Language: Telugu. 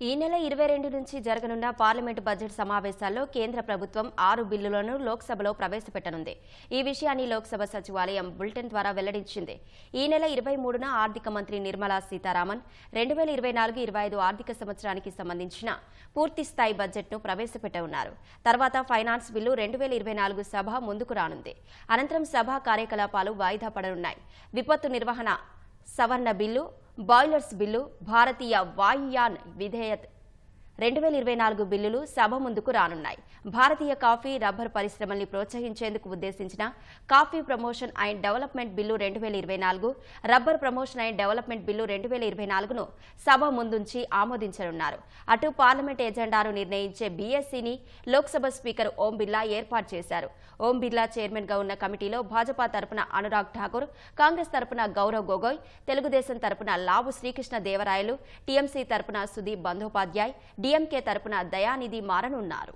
ఈ నెల ఇరవై రెండు నుంచి జరగనున్న పార్లమెంటు బడ్జెట్ సమావేశాల్లో కేంద్ర ప్రభుత్వం ఆరు బిల్లులను లోక్సభలో ప్రవేశపెట్టనుంది. ఈ విషయాన్ని లోక్సభ సచివాలయం బులెటిన్ ద్వారా వెల్లడించింది. ఈ నెల ఇరవై మూడున ఆర్థిక మంత్రి నిర్మలా సీతారామన్ రెండు వేల ఇరవై నాలుగు ఇరవై ఐదు ఆర్థిక సంవత్సరానికి సంబంధించిన పూర్తి స్థాయి బడ్జెట్ను ప్రవేశపెట్టనున్నారు. తర్వాత ఫైనాన్స్ బిల్లు రెండు వేల ఇరవై నాలుగు సభ ముందుకు రానుంది. అనంతరం సభ కార్యకలాపాలు వాయిదా పడనున్నాయి. విపత్తు నిర్వహణ సవర్ణ bill boilers bill Bharatiya Vayuyan Vidheyak రెండు వేల ఇరవై నాలుగు బిల్లులు సభ ముందుకు రానున్నాయి. భారతీయ కాఫీ రబ్బర్ పరిశ్రమల్ని ప్రోత్సహించేందుకు ఉద్దేశించిన coffee promotion and development bill రెండు వేల ఇరవై నాలుగు rubber promotion and development bill రెండు వేల ఇరవై నాలుగును సభ ముందుంచి ఆమోదించనున్నారు. అటు పార్లమెంట్ ఎజెండాను నిర్ణయించే బీఎస్సీని లోక్సభ స్పీకర్ ఓం బిర్లా ఏర్పాటు చేశారు. ఓం బిర్లా చైర్మన్గా ఉన్న కమిటీలో భాజపా తరపున అనురాగ్ ఠాకూర్ కాంగ్రెస్ తరపున గౌరవ్ గొగోయ్ తెలుగుదేశం తరపున లావు శ్రీకృష్ణ దేవరాయలు టీఎంసీ తరపున సుదీప్ బందోపాధ్యాయ్ డిఎంకే తరపున దయానిధి మారనున్నారు.